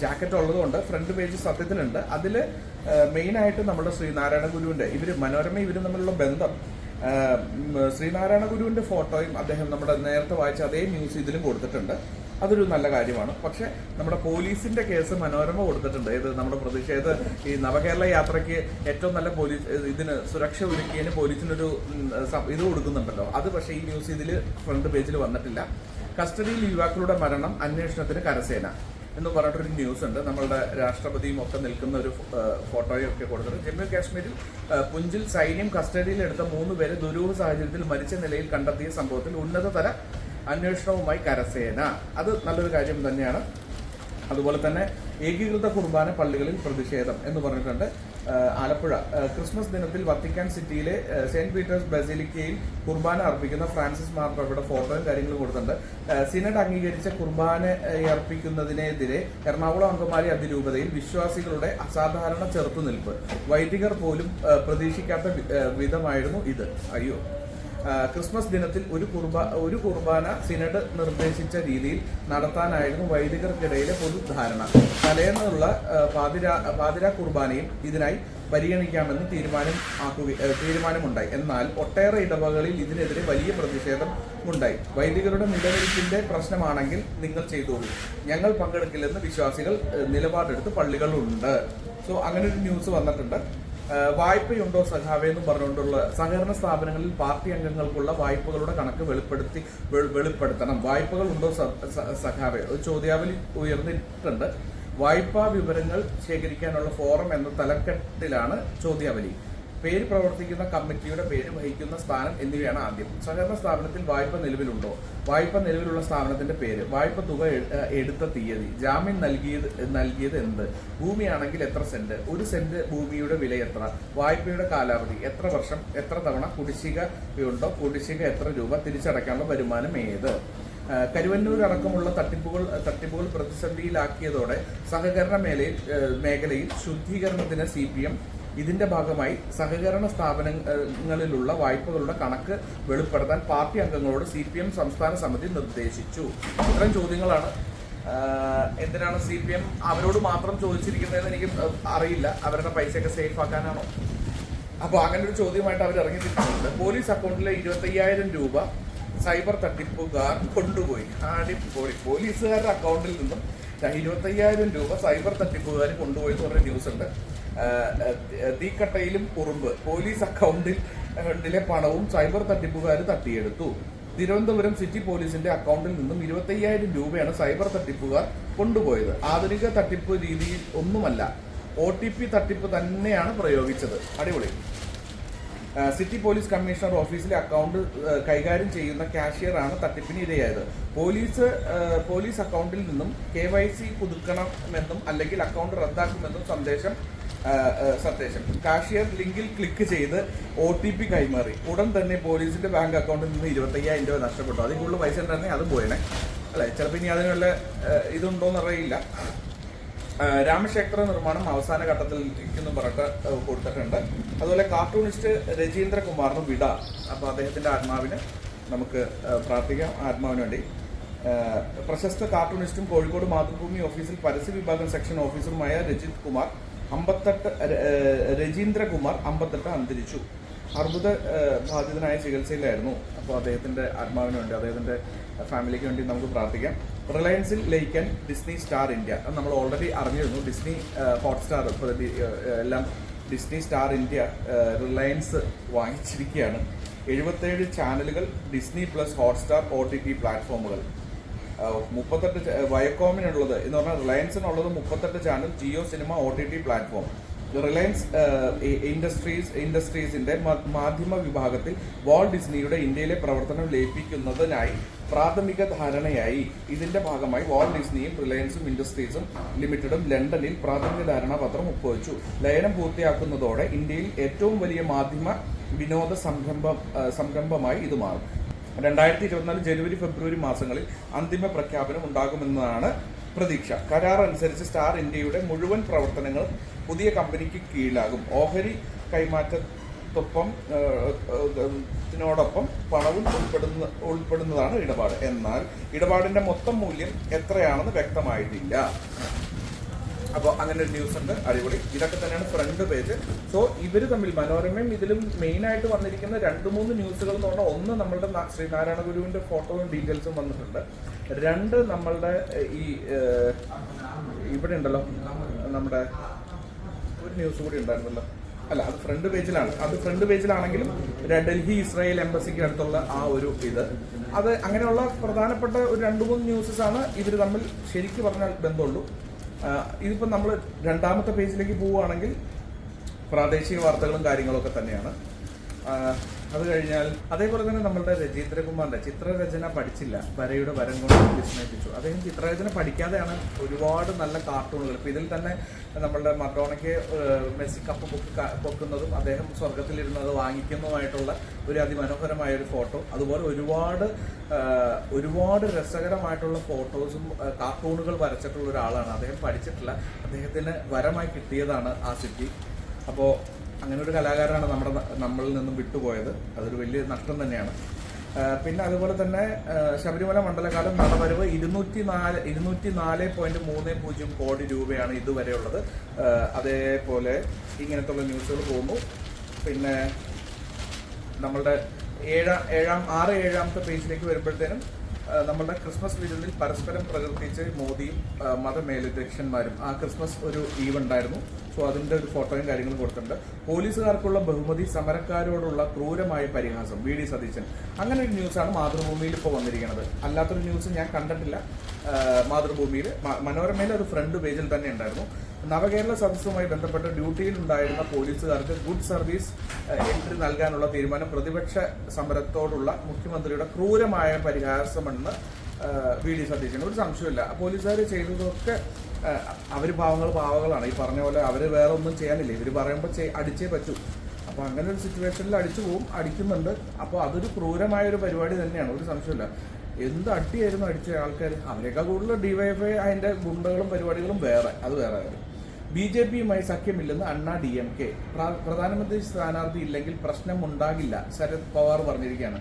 ജാക്കറ്റ് ഉള്ളതുകൊണ്ട് ഫ്രണ്ട് പേജ് സത്യത്തിലുണ്ട്. അതിൽ മെയിനായിട്ട് നമ്മുടെ ശ്രീനാരായണ ഗുരുവിന്റെ ഇവർ മനോരമ ഇവരും തമ്മിലുള്ള ബന്ധം ശ്രീനാരായണ ഗുരുവിന്റെ ഫോട്ടോയും അദ്ദേഹം നമ്മുടെ നേരത്തെ വായിച്ച അതേ ന്യൂസ് ഇതിലും കൊടുത്തിട്ടുണ്ട്. അതൊരു നല്ല കാര്യമാണ്. പക്ഷെ നമ്മുടെ പോലീസിന്റെ കേസ് മനോരമ കൊടുത്തിട്ടുണ്ട്. ഇത് നമ്മുടെ പ്രതിഷേധ ഈ നവകേരള യാത്രയ്ക്ക് ഏറ്റവും നല്ല പോലീസ് ഇതിന് സുരക്ഷ ഒരുക്കിയതിന് പോലീസിനൊരു ഇത് കൊടുക്കുന്നുണ്ടല്ലോ. അത് പക്ഷെ ഈ ന്യൂസ് ഇതിൽ ഫ്രണ്ട് പേജിൽ വന്നിട്ടില്ല. കസ്റ്റഡിയിൽ യുവാക്കളുടെ മരണം അന്വേഷണത്തിന് കരസേന. എന്ന് പറഞ്ഞിട്ടൊരു ന്യൂസ് ഉണ്ട് നമ്മളുടെ രാഷ്ട്രപതിയും ഒക്കെ നിൽക്കുന്ന ഒരു ഫോട്ടോയും ഒക്കെ കൊടുത്തിട്ട് ജമ്മു കാശ്മീരിൽ പുഞ്ചിൽ സൈന്യം കസ്റ്റഡിയിൽ എടുത്ത മൂന്ന് പേരെ ദുരൂഹ സാഹചര്യത്തിൽ മരിച്ച നിലയിൽ കണ്ടെത്തിയ സംഭവത്തിൽ ഉന്നതതല അന്വേഷണവുമായി കരസേന. അത് നല്ലൊരു കാര്യം തന്നെയാണ്. അതുപോലെ തന്നെ ഏകീകൃത കുർബാന പള്ളികളിൽ പ്രതിഷേധം എന്ന് പറഞ്ഞിട്ടുണ്ട്. ആലപ്പുഴ. ക്രിസ്മസ് ദിനത്തിൽ വത്തിക്കാൻ സിറ്റിയിലെ സെന്റ് പീറ്റേഴ്സ് ബസിലിക്കയിൽ കുർബാന അർപ്പിക്കുന്ന ഫ്രാൻസിസ് മാർപ്പാപ്പയുടെ ഫോട്ടോയും കാര്യങ്ങളും കൊടുത്തിട്ടുണ്ട്. സിനഡ് അംഗീകരിച്ച കുർബാന അർപ്പിക്കുന്നതിനെതിരെ എറണാകുളം അങ്കമാലി അതിരൂപതയിൽ വിശ്വാസികളുടെ അസാധാരണ ചെറുത്തുനിൽപ്പ്. വൈദികർ പോലും പ്രതീക്ഷിക്കാത്ത വിധമായിരുന്നു ഇത്. അയ്യോ. ക്രിസ്മസ് ദിനത്തിൽ ഒരു കുർബ ഒരു കുർബാന സിനഡ് നിർദ്ദേശിച്ച രീതിയിൽ നടത്താനായിരുന്നു വൈദികർക്കിടയിലെ പൊതുധാരണ. തലേന്നുള്ള പാതിരാ പാതിര കുർബാനയും ഇതിനായി പരിഗണിക്കാമെന്ന് തീരുമാനം ആക്കുക തീരുമാനമുണ്ടായി. എന്നാൽ ഒട്ടേറെ ഇടവകളിൽ ഇതിനെതിരെ വലിയ പ്രതിഷേധം ഉണ്ടായി. വൈദികരുടെ നിലനിൽപ്പിന്റെ പ്രശ്നമാണെങ്കിൽ നിങ്ങൾ ചെയ്തോളൂ. ഞങ്ങൾ പങ്കെടുക്കില്ലെന്ന് വിശ്വാസികൾ നിലപാടെടുത്ത് പള്ളികളുണ്ട് സോ അങ്ങനെ ഒരു ന്യൂസ് വന്നിട്ടുണ്ട്. വായ്പയുണ്ടോ സഖാവേ എന്ന് പറഞ്ഞുകൊണ്ടുള്ള സഹകരണ സ്ഥാപനങ്ങളിൽ പാർട്ടി അംഗങ്ങൾക്കുള്ള വായ്പകളുടെ കണക്ക് വെളിപ്പെടുത്തി വെളിപ്പെടുത്തണം. വായ്പകൾ ഉണ്ടോ സഖാവേ? ഒരു ചോദ്യാവലി ഉയർന്നിട്ടുണ്ട്. വായ്പാ വിവരങ്ങൾ ശേഖരിക്കാനുള്ള ഫോറം എന്ന തലക്കെട്ടിലാണ് ചോദ്യാവലി. പേര് പ്രവർത്തിക്കുന്ന കമ്മിറ്റിയുടെ പേര് വഹിക്കുന്ന സ്ഥാനം എന്നിവയാണ് ആദ്യം. സഹകരണ സ്ഥാപനത്തിൽ വായ്പ നിലവിലുണ്ടോ? വായ്പ നിലവിലുള്ള സ്ഥാപനത്തിന്റെ പേര്. വായ്പ തുക എടുത്ത തീയതി. ജാമ്യം നൽകിയത് നൽകിയത് എന്ത്? ഭൂമിയാണെങ്കിൽ എത്ര സെന്റ്? ഒരു സെന്റ് ഭൂമിയുടെ വില എത്ര? വായ്പയുടെ കാലാവധി എത്ര വർഷം? എത്ര തവണ? കുടിശ്ശികയുണ്ടോ കുടിശ്ശിക എത്ര രൂപ? തിരിച്ചടയ്ക്കാനുള്ള വരുമാനം ഏത്? കരുവന്നൂർ അടക്കമുള്ള തട്ടിപ്പുകൾ തട്ടിപ്പുകൾ പ്രതിസന്ധിയിലാക്കിയതോടെ സഹകരണ മേഖലയിൽ മേഖലയിൽ ശുദ്ധീകരണത്തിന് സി പി എം ഇതിന്റെ ഭാഗമായി സഹകരണ സ്ഥാപനങ്ങളിലുള്ള വായ്പകളുടെ കണക്ക് വെളിപ്പെടുത്താൻ പാർട്ടി അംഗങ്ങളോട് സി പി എം സംസ്ഥാന സമിതി നിർദ്ദേശിച്ചു. ഇത്തരം ചോദ്യങ്ങളാണ് എന്തിനാണ് സി പി എം അവരോട് മാത്രം ചോദിച്ചിരിക്കുന്നതെന്ന് എനിക്ക് അറിയില്ല. അവരുടെ പൈസയൊക്കെ സേഫ് ആക്കാനാണോ? അപ്പോൾ അങ്ങനെ ഒരു ചോദ്യമായിട്ട് അവർ ഇറങ്ങി തിരിച്ചിട്ടുണ്ട് പോലീസ് അക്കൗണ്ടിലെ ഇരുപത്തയ്യായിരം രൂപ സൈബർ തട്ടിപ്പുകാർ കൊണ്ടുപോയി. അടിപൊളി പോലീസുകാരുടെ അക്കൗണ്ടിൽ നിന്നും ഇരുപത്തയ്യായിരം രൂപ സൈബർ തട്ടിപ്പുകാർ കൊണ്ടുപോയി എന്ന് പറഞ്ഞ ന്യൂസ് ഉണ്ട് തീക്കട്ടയിലും ഉറുമ്പ് പോലീസ് അക്കൗണ്ടിൽ അക്കൗണ്ടിലെ പണവും സൈബർ തട്ടിപ്പുകാർ തട്ടിയെടുത്തു. തിരുവനന്തപുരം സിറ്റി പോലീസിന്റെ അക്കൗണ്ടിൽ നിന്നും ഇരുപത്തയ്യായിരം രൂപയാണ് സൈബർ തട്ടിപ്പുകാർ കൊണ്ടുപോയത്. ആധുനിക തട്ടിപ്പ് രീതിയിൽ ഒന്നുമല്ല ഒ ടി പി തട്ടിപ്പ് തന്നെയാണ് പ്രയോഗിച്ചത്. അടിപൊളി. സിറ്റി പോലീസ് കമ്മീഷണർ ഓഫീസിലെ അക്കൗണ്ട് കൈകാര്യം ചെയ്യുന്ന കാഷ്യർ ആണ് തട്ടിപ്പിന് ഇരയായത്. പോലീസ് പോലീസ് അക്കൗണ്ടിൽ നിന്നും കെ വൈ സി പുതുക്കണമെന്നും അല്ലെങ്കിൽ അക്കൗണ്ട് റദ്ദാക്കുമെന്നും സന്ദേശം ആ, കാഷിയർ ലിങ്കിൽ ക്ലിക്ക് ചെയ്ത് ഒ ടി പി കൈമാറി. ഉടൻ തന്നെ പോലീസിന്റെ ബാങ്ക് അക്കൗണ്ടിൽ നിന്ന് ഇരുപത്തയ്യായിരം രൂപ നഷ്ടപ്പെട്ടു. അതിൽ കൂടുതൽ പൈസ ഉണ്ടെങ്കിൽ അത് പോയണേ അല്ലെ? ചിലപ്പോൾ ഇനി അതിനുള്ള ഇതുണ്ടോന്ന് അറിയില്ല രാമക്ഷേത്ര നിർമ്മാണം അവസാന ഘട്ടത്തിലേക്കെന്ന് പറഞ്ഞിട്ട് ആ, കൊടുത്തിട്ടുണ്ട്. അതുപോലെ കാർട്ടൂണിസ്റ്റ് രജീന്ദ്രകുമാറിന് വിട. അപ്പോൾ അദ്ദേഹത്തിന്റെ ആത്മാവിന് നമുക്ക് പ്രാർത്ഥിക്കാം. ആത്മാവിന് വേണ്ടി. പ്രശസ്ത കാർട്ടൂണിസ്റ്റും കോഴിക്കോട് മാതൃഭൂമി ഓഫീസിൽ പരസ്യ വിഭാഗം സെക്ഷൻ ഓഫീസറുമായ രജിത് കുമാർ അമ്പത്തെട്ട് രജീന്ദ്രകുമാർ അമ്പത്തെട്ട് അന്തരിച്ചു. അർബുദ ബാധിതനായ ചികിത്സയിലായിരുന്നു. അപ്പോൾ അദ്ദേഹത്തിന്റെ ആത്മാവിന് വേണ്ടി അദ്ദേഹത്തിന്റെ ഫാമിലിക്ക് വേണ്ടി നമുക്ക് പ്രാർത്ഥിക്കാം. റിലയൻസിൽ ലയിക്കാൻ ഡിസ്നി സ്റ്റാർ ഇന്ത്യ. അത് നമ്മൾ ഓൾറെഡി അറിഞ്ഞിരുന്നു. ഡിസ്നി ഹോട്ട്സ്റ്റാർ ഇപ്പോൾ എല്ലാം ഡിസ്നി സ്റ്റാർ ഇന്ത്യ റിലയൻസ് വാങ്ങിച്ചിരിക്കുകയാണ്. എഴുപത്തേഴ് ചാനലുകൾ Disney plus Hotstar O T T പ്ലാറ്റ്ഫോമുകൾ. മുപ്പത്തെട്ട് വയക്കോമിനുള്ളത് എന്ന് പറഞ്ഞാൽ റിലയൻസിനുള്ളത് മുപ്പത്തെട്ട് channel Jio cinema O T T platform Reliance Industries ഇൻഡസ്ട്രീസിന്റെ മാധ്യമ വിഭാഗത്തിൽ വാൾ ഡിസ്നിയുടെ ഇന്ത്യയിലെ പ്രവർത്തനം ലയിപ്പിക്കുന്നതിനായി പ്രാഥമിക ധാരണയായി. ഇതിന്റെ ഭാഗമായി വാൾ ഡിസ്നിയും റിലയൻസും ഇൻഡസ്ട്രീസും ലിമിറ്റഡും ലണ്ടനിൽ പ്രാഥമിക ധാരണാപത്രം ഒപ്പുവെച്ചു. ലയനം പൂർത്തിയാക്കുന്നതോടെ ഇന്ത്യയിൽ ഏറ്റവും വലിയ മാധ്യമ വിനോദ സംരംഭം സംരംഭമായി ഇത് മാറും. രണ്ടായിരത്തി ഇരുപത്തിനാല് ജനുവരി ഫെബ്രുവരി മാസങ്ങളിൽ അന്തിമ പ്രഖ്യാപനം ഉണ്ടാകുമെന്നതാണ് പ്രതീക്ഷ. കരാർ അനുസരിച്ച് സ്റ്റാർ ഇന്ത്യയുടെ മുഴുവൻ പ്രവർത്തനങ്ങളും പുതിയ കമ്പനിക്ക് കീഴിലാകും. ഓഹരി കൈമാറ്റത്തൊപ്പം ഏഹ്, ഏഹ്, ത്തിനോടൊപ്പം പണവും ഉൾപ്പെടുന്ന ഉൾപ്പെടുന്നതാണ് ഇടപാട്. എന്നാൽ ഇടപാടിന്റെ മൊത്തം മൂല്യം എത്രയാണെന്ന് വ്യക്തമായിട്ടില്ല. അപ്പോൾ അങ്ങനെ ഒരു ന്യൂസ് ഉണ്ട്. അടിപൊളി. ഇതൊക്കെ തന്നെയാണ് ഫ്രണ്ട് പേജ് സോ ഇവർ തമ്മിൽ മനോരമയും ഇതിലും മെയിൻ ആയിട്ട് വന്നിരിക്കുന്ന രണ്ട് മൂന്ന് ന്യൂസുകൾ എന്ന് പറഞ്ഞാൽ ഒന്ന് നമ്മളുടെ ശ്രീനാരായണ ഗുരുവിന്റെ ഫോട്ടോയും ഡീറ്റെയിൽസും വന്നിട്ടുണ്ട്. രണ്ട് നമ്മളുടെ ഈ ഇവിടെ ഉണ്ടല്ലോ നമ്മുടെ ഒരു ന്യൂസ് കൂടി ഉണ്ടായിരുന്നല്ലോ. അല്ല അത് ഫ്രണ്ട് പേജിലാണ് അത് ഫ്രണ്ട് പേജിലാണെങ്കിലും ഡൽഹി ഇസ്രായേൽ എംബസിക്ക് അടുത്തുള്ള ആ ഒരു ഇത്. അത് അങ്ങനെയുള്ള പ്രധാനപ്പെട്ട ഒരു രണ്ട് മൂന്ന് ന്യൂസസ് ആണ് ഇവർ തമ്മിൽ ശരിക്കും പറഞ്ഞാൽ ബന്ധമുള്ളൂ. ആ, ഇതിപ്പോ നമ്മൾ രണ്ടാമത്തെ പേജിലേക്ക് പോവുകയാണെങ്കിൽ പ്രാദേശിക വാർത്തകളും കാര്യങ്ങളൊക്കെ തന്നെയാണ്. അത് കഴിഞ്ഞാൽ അതേപോലെ തന്നെ നമ്മളുടെ രജീന്ദ്രകുമാറിന്റെ ചിത്രരചന പഠിച്ചില്ല. വരയുടെ വരം കൊണ്ട് വിസ്മയിപ്പിച്ചു. അദ്ദേഹം ചിത്രരചന പഠിക്കാതെയാണ് ഒരുപാട് നല്ല കാർട്ടൂണുകൾ. ഇപ്പൊ ഇതിൽ തന്നെ നമ്മളുടെ മഡോണയ്ക്ക് മെസ്സി കപ്പ് പൊക്കി പൊക്കുന്നതും അദ്ദേഹം സ്വർഗത്തിലിരുന്നത് വാങ്ങിക്കുന്നതുമായിട്ടുള്ള ഒരു അതിമനോഹരമായ ഒരു ഫോട്ടോ. അതുപോലെ ഒരുപാട് ഒരുപാട് രസകരമായിട്ടുള്ള ഫോട്ടോസും കാർട്ടൂണുകൾ വരച്ചിട്ടുള്ള ഒരാളാണ്. അദ്ദേഹം പഠിച്ചിട്ടില്ല. അദ്ദേഹത്തിന് വരമായി കിട്ടിയതാണ് ആ സിറ്റി അപ്പോൾ അങ്ങനെ ഒരു കലാകാരനാണ് നമ്മുടെ നമ്മളിൽ നിന്നും വിട്ടുപോയത്. അതൊരു വലിയ നഷ്ടം തന്നെയാണ്. പിന്നെ അതുപോലെ തന്നെ ശബരിമല മണ്ഡലകാലം നടവരവ് ഇരുന്നൂറ്റി നാല് ഇരുന്നൂറ്റി നാല് പോയിന്റ് മൂന്ന് പൂജ്യം കോടി രൂപയാണ് ഇതുവരെയുള്ളത്. അതേപോലെ ഇങ്ങനത്തുള്ള ന്യൂസുകൾ പോകുന്നു. പിന്നെ നമ്മളുടെ ഏഴാം ഏഴാം ആറ് ഏഴാമത്തെ പേജിലേക്ക് വരുമ്പോഴത്തേനും നമ്മളുടെ ക്രിസ്മസ് വീടുകളിൽ പരസ്പരം പ്രകീർത്തിച്ച് മോദിയും മതമേലധ്യക്ഷന്മാരും ആ ക്രിസ്മസ് ഒരു ഈവ് ഉണ്ടായിരുന്നു. സോ അതിന്റെ ഒരു ഫോട്ടോയും കാര്യങ്ങളും കൊടുത്തിട്ടുണ്ട്. പോലീസുകാർക്കുള്ള ബഹുമതി സമരക്കാരോടുള്ള ക്രൂരമായ പരിഹാസം വി ഡി സതീശൻ. അങ്ങനെ ഒരു ന്യൂസാണ് മാതൃഭൂമിയിൽ ഇപ്പോൾ വന്നിരിക്കുന്നത്. അല്ലാത്തൊരു ന്യൂസ് ഞാൻ കണ്ടിട്ടില്ല. മാതൃഭൂമിയിൽ. മനോരമയിലെ ഒരു ഫ്രണ്ട് പേജിൽ തന്നെ ഉണ്ടായിരുന്നു. നവകേരള സദസ്സുമായി ബന്ധപ്പെട്ട് ഡ്യൂട്ടിയിൽ ഉണ്ടായിരുന്ന പോലീസുകാർക്ക് ഗുഡ് സർവീസ് എൻട്രി നൽകാനുള്ള തീരുമാനം പ്രതിപക്ഷ സമരത്തോടുള്ള മുഖ്യമന്ത്രിയുടെ ക്രൂരമായ പരിഹാസമെന്ന് വി ഡി സതീശൻ. ഒരു സംശയമില്ല പോലീസുകാർ ചെയ്തതൊക്കെ അവർ പാവങ്ങൾ പാവങ്ങളാണ് ഈ പറഞ്ഞ പോലെ അവർ വേറെ ഒന്നും ചെയ്യാനില്ല ഇവർ പറയുമ്പോൾ അടിച്ചേ പറ്റൂ. അപ്പോൾ അങ്ങനെ ഒരു സിറ്റുവേഷനിൽ അടിച്ചു പോവും അടിക്കുന്നുണ്ട്. അപ്പോൾ അതൊരു ക്രൂരമായ ഒരു പരിപാടി തന്നെയാണ്. ഒരു സംശയമില്ല എന്ത് അടിയായിരുന്നു അടിച്ച ആൾക്കാർ അവരെക്കാൾ കൂടുതൽ ഡിവൈഎഫ്ഐ അതിന്റെ ഗുണ്ടകളും പരിപാടികളും വേറെ. അത് വേറെ കാര്യം. ബി ജെ പിയുമായി സഖ്യമില്ലെന്ന് അണ്ണാ ഡി എം കെ. പ്രധാനമന്ത്രി സ്ഥാനാർത്ഥി ഇല്ലെങ്കിൽ പ്രശ്നം ഉണ്ടാകില്ല ശരത് പവാർ പറഞ്ഞിരിക്കുകയാണ്.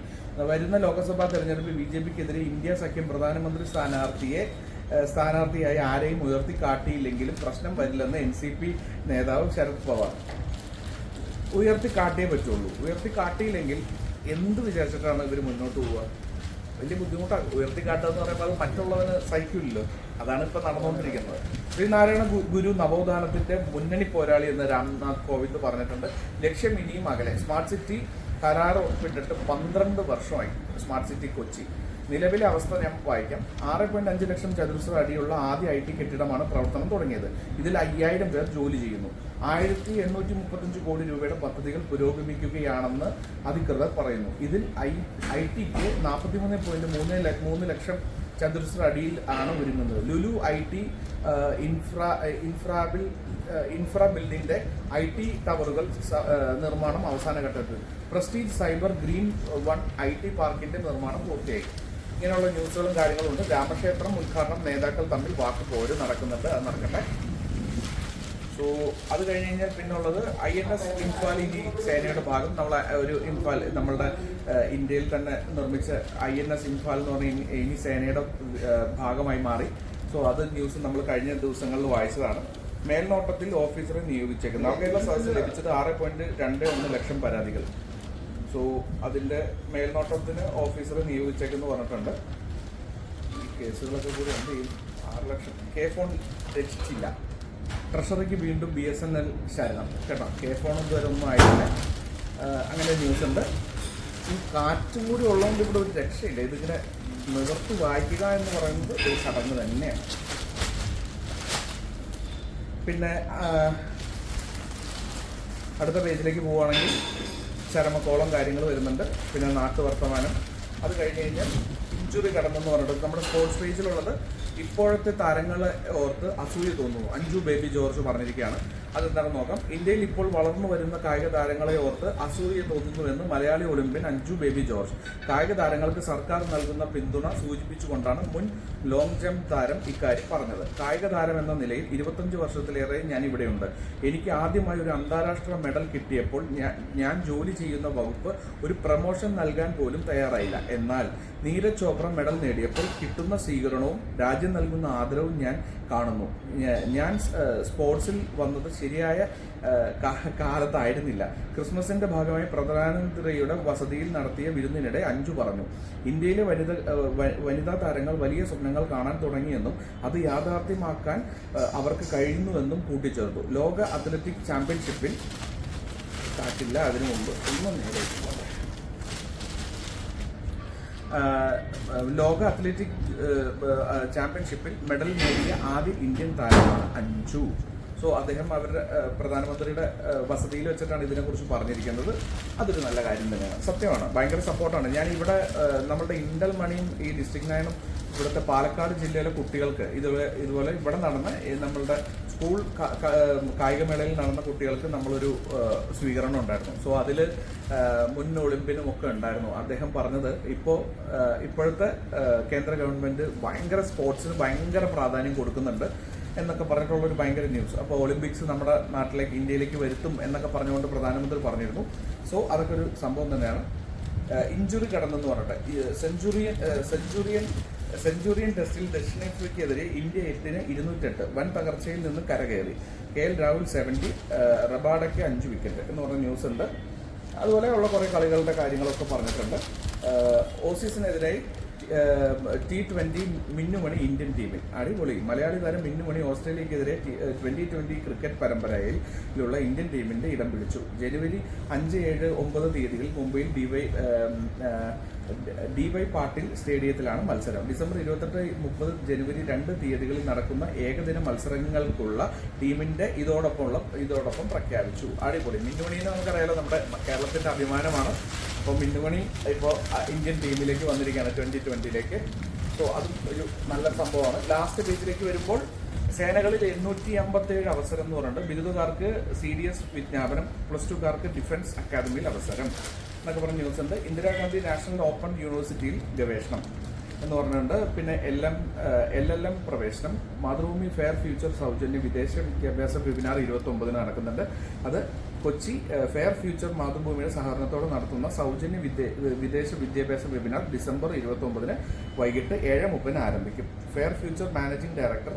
വരുന്ന ലോക്സഭാ തെരഞ്ഞെടുപ്പിൽ ബി ജെ പിക്കെതിരെ ഇന്ത്യ സഖ്യം പ്രധാനമന്ത്രി സ്ഥാനാർത്ഥിയെ സ്ഥാനാർത്ഥിയായി ആരെയും ഉയർത്തി കാട്ടിയില്ലെങ്കിലും പ്രശ്നം വരില്ലെന്ന് എൻ സി പി നേതാവ് ശരത് പവാർ. ഉയർത്തി കാട്ടിയേ പറ്റുള്ളൂ. ഉയർത്തി കാട്ടിയില്ലെങ്കിൽ എന്ത് വിചാരിച്ചിട്ടാണ് ഇവർ മുന്നോട്ട് പോവുക? വലിയ ബുദ്ധിമുട്ടാണ്. ഉയർത്തി കാട്ടുക പറയുമ്പോൾ അത് മറ്റുള്ളവന് സഹിക്കില്ലല്ലോ അതാണ് ഇപ്പൊ നടന്നുകൊണ്ടിരിക്കുന്നത് ശ്രീനാരായണ ഗുരു നവോത്ഥാനത്തിന്റെ മുന്നണി പോരാളി എന്ന് രാംനാഥ് കോവിന്ദ് പറഞ്ഞിട്ടുണ്ട്. ലക്ഷ്യം ഇനിയും അകലെ. സ്മാർട്ട് സിറ്റി കരാർ ഒപ്പിട്ടിട്ട് പന്ത്രണ്ട് വർഷമായി. Smart city Kochi. നിലവിലെ അവസ്ഥ ഞാൻ വായിക്കാം. ആറ് പോയിന്റ് അഞ്ച് ലക്ഷം ചതുരശ്ര അടിയുള്ള ആദ്യ ഐ ടി കെട്ടിടമാണ് പ്രവർത്തനം തുടങ്ങിയത്. ഇതിൽ അയ്യായിരം പേർ ജോലി ചെയ്യുന്നു. ആയിരത്തി എണ്ണൂറ്റി മുപ്പത്തഞ്ച് കോടി രൂപയുടെ പദ്ധതികൾ പുരോഗമിക്കുകയാണെന്ന് അധികൃതർ പറയുന്നു. ഇതിൽ ഐ ഐ ടിക്ക് നാൽപ്പത്തിമൂന്ന് പോയിന്റ് മൂന്ന് മൂന്ന് ലക്ഷം ചതുരശ്ര അടിയിൽ ആണ് ഒരുങ്ങുന്നത്. ലുലു ഐ ടി ഇൻഫ്രാ ഇൻഫ്രാബിൽ ഇൻഫ്രാ ബിൽഡിംഗിന്റെ ഐ ടി ടവറുകൾ നിർമ്മാണം അവസാന ഘട്ടത്തിൽ. Prestige cyber green one I T പാർക്കിന്റെ നിർമ്മാണം പൂർത്തിയായി. ഇങ്ങനെയുള്ള ന്യൂസുകളും കാര്യങ്ങളും ഉണ്ട്. രാമക്ഷേത്രം ഉദ്ഘാടനം നേതാക്കൾ തമ്മിൽ വാക്ക് പോര് നടക്കുന്നുണ്ട്. അത് നടക്കട്ടെ. സോ അത് കഴിഞ്ഞ് കഴിഞ്ഞാൽ പിന്നുള്ളത് ഐ എൻ എസ് ഇംഫാൽ ഇനി സേനയുടെ ഭാഗം. നമ്മളെ ഒരു ഇംഫാൽ നമ്മളുടെ ഇന്ത്യയിൽ തന്നെ നിർമ്മിച്ച ഐ എൻ എസ് ഇംഫാൽ എന്ന് പറഞ്ഞ ഇനി സേനയുടെ ഭാഗമായി മാറി. സോ അത് ന്യൂസ് നമ്മൾ കഴിഞ്ഞ ദിവസങ്ങളിൽ വായിച്ചതാണ്. മേൽനോട്ടത്തിൽ ഓഫീസറെ നിയോഗിച്ചേക്കുന്നത് അവർക്കുള്ള സർവീസ് ലഭിച്ചത് ആറ് പോയിന്റ് രണ്ട് ഒന്ന് ലക്ഷം പരാതികൾ. സോ അതിന്റെ മേൽനോട്ടത്തിന് ഓഫീസറെ നിയോഗിച്ചേക്കെന്ന് പറഞ്ഞിട്ടുണ്ട്. ഈ കേസുകളൊക്കെ കൂടി എന്ത് ചെയ്യും? ആറ് ലക്ഷം. K phone രക്ഷിച്ചില്ല. ട്രഷറിക്ക് വീണ്ടും ബി എസ് എൻ എൽ ശരണം. കേട്ടോ കെ ഫോൺ ഇതുവരെ ഒന്നും ആയിട്ടില്ല. അങ്ങനെ ന്യൂസ് ഉണ്ട് ഈ കാറ്റും കൂടി ഉള്ളതുകൊണ്ട് ഇവിടെ ഒരു രക്ഷയില്ല. ഇതിങ്ങനെ നിവർത്തി വായിക്കുക എന്ന് പറയുന്നത് ഒരു ചടങ്ങ് തന്നെയാണ്. പിന്നെ അടുത്ത പേജിലേക്ക് പോവുകയാണെങ്കിൽ ചരമക്കോളം കാര്യങ്ങൾ വരുന്നുണ്ട്. പിന്നെ നാട്ടുവർത്തമാനം അത് കഴിഞ്ഞ് കഴിഞ്ഞാൽ ഇഞ്ചുറി കടന്നെന്ന് പറഞ്ഞിട്ട് നമ്മുടെ സ്പോർട്സ് പേജിലുള്ളത് ഇപ്പോഴത്തെ താരങ്ങളെ ഓർത്ത് അസൂയ തോന്നുന്നു. അഞ്ചു ബേബി ജോർജ് പറഞ്ഞിരിക്കുകയാണ്. അതെന്താണെന്ന് നോക്കാം. ഇന്ത്യയിൽ ഇപ്പോൾ വളർന്നു വരുന്ന കായിക താരങ്ങളെ ഓർത്ത് അസൂയ തോന്നുന്നുവെന്ന് മലയാളി ഒളിമ്പ്യൻ അഞ്ജു ബേബി ജോർജ്. കായിക താരങ്ങൾക്ക് സർക്കാർ നൽകുന്ന പിന്തുണ സൂചിപ്പിച്ചുകൊണ്ടാണ് മുൻ ലോങ് ജംപ് താരം ഇക്കാര്യം പറഞ്ഞത്. കായിക താരം എന്ന നിലയിൽ ഇരുപത്തഞ്ച് വർഷത്തിലേറെ ഞാൻ ഇവിടെയുണ്ട് എനിക്ക് ആദ്യമായി ഒരു അന്താരാഷ്ട്ര മെഡൽ കിട്ടിയപ്പോൾ ഞാൻ- ജോലി ചെയ്യുന്ന വകുപ്പ് ഒരു പ്രമോഷൻ നൽകാൻ പോലും തയ്യാറായില്ല. എന്നാൽ നീരജ് ചോപ്ര മെഡൽ നേടിയപ്പോൾ കിട്ടുന്ന സ്വീകരണവും രാജ്യം നൽകുന്ന ആദരവും ഞാൻ കാണുന്നു. ഞാൻ സ്പോർട്സിൽ വന്നത് ശരിയായ കാലത്തായിരുന്നില്ല. ക്രിസ്മസിന്റെ ഭാഗമായി പ്രധാനമന്ത്രിയുടെ വസതിയിൽ നടത്തിയ വിരുന്നിനിടെ അഞ്ചു പറഞ്ഞു ഇന്ത്യയിലെ വനിത വനിതാ താരങ്ങൾ വലിയ സ്വപ്നങ്ങൾ കാണാൻ തുടങ്ങിയെന്നും അത് യാഥാർത്ഥ്യമാക്കാൻ അവർക്ക് കഴിയുന്നുവെന്നും കൂട്ടിച്ചേർത്തു. ലോക അത്ലറ്റിക് ചാമ്പ്യൻഷിപ്പിൽ കാറ്റില്ല അതിനു മുമ്പ്. ഒന്നും ആഹ് ലോക അത്ലറ്റിക് ചാമ്പ്യൻഷിപ്പിൽ മെഡൽ നേടിയ ആദ്യ ഇന്ത്യൻ താരമാണ് അഞ്ജു. സോ അദ്ദേഹം അവരുടെ പ്രധാനമന്ത്രിയുടെ വസതിയിൽ വെച്ചിട്ടാണ് ഇതിനെക്കുറിച്ച് പറഞ്ഞിരിക്കുന്നത്. അതൊരു നല്ല കാര്യം തന്നെയാണ്. സത്യമാണ്. ഭയങ്കര സപ്പോർട്ടാണ്. ഞാൻ ഇവിടെ നമ്മുടെ ഇന്റൽ മണിയും ഈ ഡിസ്ട്രിക്ട് നയനും ഇവിടുത്തെ പാലക്കാട് ജില്ലയിലെ കുട്ടികൾക്ക് ഇതുപോലെ ഇതുപോലെ ഇവിടെ നടന്ന നമ്മളുടെ സ്കൂൾ കായികമേളയിൽ നടന്ന കുട്ടികൾക്ക് നമ്മളൊരു സ്വീകരണം ഉണ്ടായിരുന്നു. സോ അതിൽ മുൻ ഒളിമ്പ്യനും ഒക്കെ ഉണ്ടായിരുന്നു. അദ്ദേഹം പറഞ്ഞത് ഇപ്പോൾ ഇപ്പോഴത്തെ കേന്ദ്ര ഗവൺമെന്റ് ഭയങ്കര സ്പോർട്സിന് ഭയങ്കര പ്രാധാന്യം കൊടുക്കുന്നുണ്ട്. എന്നൊക്കെ പറഞ്ഞിട്ടുള്ള ഒരു ഭയങ്കര ന്യൂസ് അപ്പോൾ ഒളിമ്പിക്സ് നമ്മുടെ നാട്ടിലേക്ക് ഇന്ത്യയിലേക്ക് വരുത്തും എന്നൊക്കെ പറഞ്ഞുകൊണ്ട് പ്രധാനമന്ത്രി പറഞ്ഞിരുന്നു. സോ അതൊക്കെ ഒരു സംഭവം തന്നെയാണ്. ഇഞ്ചുറി കടന്നെന്ന് പറഞ്ഞിട്ട് സെഞ്ചുറിയൻ സെഞ്ചുറിയൻ സെഞ്ചുറിയൻ ടെസ്റ്റിൽ ദക്ഷിണാഫ്രിക്കയ്ക്കെതിരെ ഇന്ത്യ എട്ടിന് ഇരുന്നൂറ്റെട്ട് വൻ തകർച്ചയിൽ നിന്ന് കരകയറി. കെ എൽ രാഹുൽ സെവന്റി റബാഡയ്ക്ക് അഞ്ച് വിക്കറ്റ് എന്ന് പറഞ്ഞ ന്യൂസ് ഉണ്ട്. അതുപോലെയുള്ള കുറേ കളികളുടെ കാര്യങ്ങളൊക്കെ പറഞ്ഞിട്ടുണ്ട്. ഓസീസിനെതിരായി ടി ട്വന്റി മിന്നുമണി ഇന്ത്യൻ ടീമിൽ. അടിപൊളി. മലയാളി താരം മിന്നുമണി ഓസ്ട്രേലിയക്കെതിരെ ട്വന്റി ട്വന്റി ക്രിക്കറ്റ് പരമ്പരയിലുള്ള ഇന്ത്യൻ ടീമിന്റെ ഇടം പിടിച്ചു. ജനുവരി അഞ്ച് ഏഴ് ഒമ്പത് തീയതികളിൽ മുംബൈയിൽ ഡിവൈ ഡിവൈ പാട്ടിൽ സ്റ്റേഡിയത്തിലാണ് മത്സരം. ഡിസംബർ ഇരുപത്തെട്ട് മുപ്പത് ജനുവരി രണ്ട് തീയതികളിൽ നടക്കുന്ന ഏകദിന മത്സരങ്ങൾക്കുള്ള ടീമിന്റെ ഇതോടൊപ്പമുള്ള ഇതോടൊപ്പം പ്രഖ്യാപിച്ചു. അടിപൊളി. മിന്നുമണി എന്ന് നമുക്കറിയാലോ നമ്മുടെ കേരളത്തിന്റെ അഭിമാനമാണ്. അപ്പോൾ മിന്നുമണി ഇപ്പോൾ ഇന്ത്യൻ ടീമിലേക്ക് വന്നിരിക്കുകയാണ് ട്വന്റി ട്വന്റിയിലേക്ക് സോ അത് ഒരു നല്ല സംഭവമാണ്. ലാസ്റ്റ് പേജിലേക്ക് വരുമ്പോൾ സേനകളിൽ എണ്ണൂറ്റി അമ്പത്തി ഏഴ് അവസരം എന്ന് പറഞ്ഞിട്ട് ബിരുദുകാർക്ക് സി ഡി എസ് വിജ്ഞാപനം പ്ലസ് ടുക്കാർക്ക് ഡിഫൻസ് അക്കാദമിയിൽ അവസരം എന്നൊക്കെ പറഞ്ഞ ന്യൂസ് ഉണ്ട്. ഇന്ദിരാഗാന്ധി നാഷണൽ ഓപ്പൺ യൂണിവേഴ്സിറ്റിയിൽ ഗവേഷണം എന്ന് പറഞ്ഞിട്ടുണ്ട്. പിന്നെ L M L L M പ്രവേശനം മാതൃഭൂമി ഫെയർ ഫ്യൂച്ചർ സൗജന്യ വിദേശ വിദ്യാഭ്യാസ വെബിനാർ ഇരുപത്തി ഒമ്പതിന് നടക്കുന്നുണ്ട്. അത് കൊച്ചി ഫെയർ ഫ്യൂച്ചർ മാതൃഭൂമിയുടെ സഹകരണത്തോടെ നടത്തുന്ന സൗജന്യ വിദേശ വിദ്യാഭ്യാസ വെബിനാർ ഡിസംബർ ഇരുപത്തി ഒമ്പതിന് വൈകിട്ട് ഏഴ് മുപ്പതിന് ആരംഭിക്കും. Fair future managing director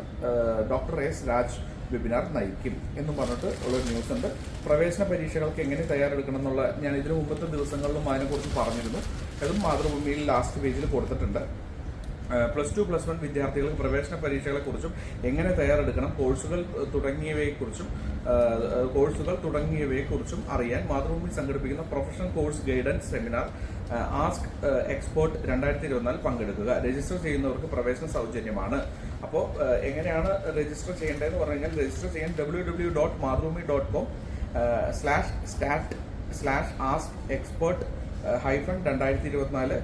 doctor S Raj webinar നയിക്കും എന്നും പറഞ്ഞിട്ട് ഉള്ളൊരു ന്യൂസ് ഉണ്ട്. പ്രവേശന പരീക്ഷകൾക്ക് എങ്ങനെ തയ്യാറെടുക്കണം എന്നുള്ള ഞാൻ ഇതിനു മുമ്പത്തെ ദിവസങ്ങളിലും അതിനെക്കുറിച്ച് പറഞ്ഞിരുന്നു. അതും മാതൃഭൂമിയിൽ ലാസ്റ്റ് പേജിൽ കൊടുത്തിട്ടുണ്ട്. പ്ലസ് ടു പ്ലസ് വൺ വിദ്യാർത്ഥികൾക്ക് പ്രവേശന പരീക്ഷകളെക്കുറിച്ചും എങ്ങനെ തയ്യാറെടുക്കണം കോഴ്സുകൾ തുടങ്ങിയവയെക്കുറിച്ചും കോഴ്സുകൾ തുടങ്ങിയവയെക്കുറിച്ചും അറിയാൻ മാതൃഭൂമി സംഘടിപ്പിക്കുന്ന professional course guidance seminar ask expert രണ്ടായിരത്തി ഇരുപത്തിനാല് പങ്കെടുക്കുക. രജിസ്റ്റർ ചെയ്യുന്നവർക്ക് പ്രവേശന സൗജന്യമാണ്. അപ്പോൾ എങ്ങനെയാണ് രജിസ്റ്റർ ചെയ്യേണ്ടതെന്ന് പറഞ്ഞു കഴിഞ്ഞാൽ രജിസ്റ്റർ ചെയ്യാൻ W W dot Mathrubhumi dot com slash stat slash ask expert hyphen രണ്ടായിരത്തി ഇരുപത്തിനാല്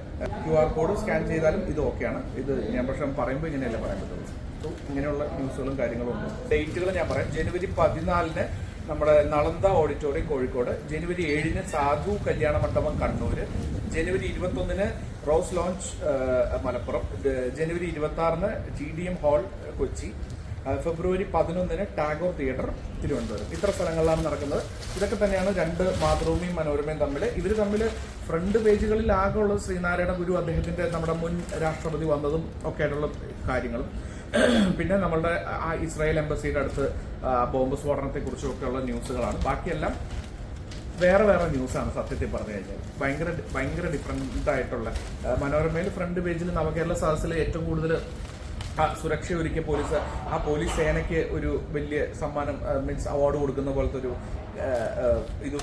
ക്യു ആർ കോഡ് സ്കാൻ ചെയ്താലും ഇത് ഓക്കെയാണ്. ഇത് ഞാൻ പക്ഷേ പറയുമ്പോൾ ഇങ്ങനെയല്ലേ പറയാൻ പറ്റുള്ളൂ. സോ ഇങ്ങനെയുള്ള ന്യൂസുകളും കാര്യങ്ങളും ഉണ്ട്. ഡേറ്റുകൾ ഞാൻ പറയാം. ജനുവരി പതിനാലിന് നമ്മുടെ നളന്ത ഓഡിറ്റോറിയം കോഴിക്കോട് ജനുവരി ഏഴിന് സാധു കല്യാണ മണ്ഡപം കണ്ണൂർ ജനുവരി ഇരുപത്തൊന്നിന് റോസ് ലോഞ്ച് മലപ്പുറം ജനുവരി ഇരുപത്തി ആറിന് T D M hall Kochi ഫെബ്രുവരി പതിനൊന്നിന് ടാഗോർ തിയേറ്റർ തിരുവനന്തപുരം. ഇത്ര സ്ഥലങ്ങളിലാണ് നടക്കുന്നത്. ഇതൊക്കെ തന്നെയാണ് രണ്ട് മാതൃഭൂമിയും മനോരമയും തമ്മിൽ. ഇവർ തമ്മിൽ ഫ്രണ്ട് പേജുകളിൽ ആകെ ഉള്ളത് ശ്രീനാരായണ ഗുരു അദ്ദേഹത്തിന്റെ നമ്മുടെ മുൻ രാഷ്ട്രപതി വന്നതും ഒക്കെ ആയിട്ടുള്ള കാര്യങ്ങളും. പിന്നെ നമ്മളുടെ ആ ഇസ്രായേൽ എംബസിയുടെ അടുത്ത് ബോംബ് സ്ഫോടനത്തെ കുറിച്ചൊക്കെയുള്ള ന്യൂസുകളാണ്. ബാക്കിയെല്ലാം വേറെ വേറെ ന്യൂസാണ് സത്യത്തിൽ പറഞ്ഞു കഴിഞ്ഞാൽ. ഭയങ്കര ഭയങ്കര ഡിഫറെന്റ് ആയിട്ടുള്ള മനോരമയിൽ ഫ്രണ്ട് പേജിൽ നവകേരള സദസ്സിൽ ഏറ്റവും കൂടുതൽ ആ സുരക്ഷ ഒരുക്കിയ പോലീസ് ആ പോലീസ് സേനയ്ക്ക് ഒരു വലിയ സമ്മാനം മീൻസ് അവാർഡ് കൊടുക്കുന്ന പോലത്തെ ഒരു ഇത്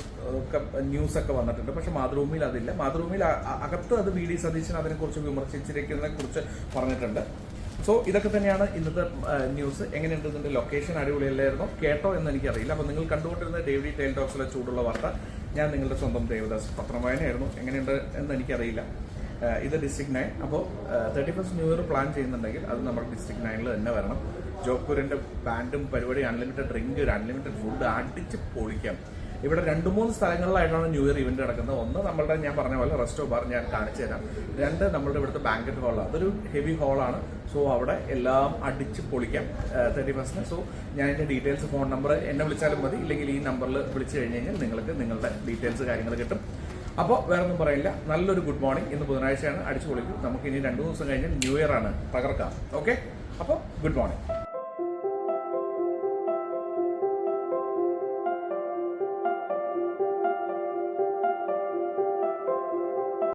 ന്യൂസ് ഒക്കെ വന്നിട്ടുണ്ട്. പക്ഷെ മാതൃഭൂമിയിൽ അതില്ല. മാതൃഭൂമിയിൽ അകത്ത് അത് വി ഡി സതീശൻ അതിനെക്കുറിച്ച് വിമർശിച്ചിരിക്കുന്നതിനെ കുറിച്ച് പറഞ്ഞിട്ടുണ്ട്. സോ ഇതൊക്കെ തന്നെയാണ് ഇന്നത്തെ ന്യൂസ്. എങ്ങനെയുണ്ട് ഇതിന്റെ ലൊക്കേഷൻ? അടിപൊളിയല്ലായിരുന്നോ. കേട്ടോ എന്ന് എനിക്കറിയില്ല. അപ്പോൾ നിങ്ങൾ കണ്ടുകൊണ്ടിരുന്ന ഡേവിഡി ടൈൽ ടോക്സിലെ ചൂടുള്ള വാർത്ത ഞാൻ നിങ്ങളുടെ സ്വന്തം ദേവദാസ് പത്രം വായനയായിരുന്നു എങ്ങനെയുണ്ട് എന്ന് എനിക്കറിയില്ല. ഇത് ഡിസ്ട്രിക്ട് നയൻ അപ്പോൾ thirty first new year plan ചെയ്യുന്നുണ്ടെങ്കിൽ അത് നമ്മുടെ ഡിസ്ട്രിക്ട് നയനിൽ തന്നെ വരണം. ജോക്കൂരിന്റെ ബാൻഡും പരിപാടി അൺലിമിറ്റഡ് ഡ്രിങ്ക് ഒരു അൺലിമിറ്റഡ് ഫുഡ് അടിച്ച് പൊളിക്കാം. ഇവിടെ രണ്ട് മൂന്ന് സ്ഥലങ്ങളിലായിട്ടാണ് ന്യൂ ഇയർ ഇവന്റ് നടക്കുന്നത്. ഒന്ന് നമ്മളുടെ ഞാൻ പറഞ്ഞ പോലെ റെസ്റ്റോ ബാർ ഞാൻ കാണിച്ചു തരാം. രണ്ട് നമ്മളുടെ ഇവിടുത്തെ ബാങ്കറ്റ് ഹാളാണ് അതൊരു ഹെവി ഹാളാണ് സോ അവിടെ എല്ലാം അടിച്ച് പൊളിക്കാം തേർട്ടി ഫസ്റ്റിന് സോ ഞാൻ എന്റെ ഡീറ്റെയിൽസ് ഫോൺ നമ്പർ എന്നെ വിളിച്ചാലും മതി. ഇല്ലെങ്കിൽ ഈ നമ്പറിൽ വിളിച്ചു കഴിഞ്ഞ് കഴിഞ്ഞാൽ നിങ്ങൾക്ക് നിങ്ങളുടെ ഡീറ്റെയിൽസ് കാര്യങ്ങൾ കിട്ടും. അപ്പോൾ വേറെ ഒന്നും പറയില്ല. നല്ലൊരു ഗുഡ് മോർണിംഗ് ഇന്ന് ബുധനാഴ്ചയാണ്. അടിച്ചു പൊളിക്കും നമുക്ക് ഇനി രണ്ടു ദിവസം കഴിഞ്ഞ് ന്യൂ ഇയർ ആണ് തകർക്കാം ഓക്കെ അപ്പോൾ ഗുഡ് മോർണിംഗ്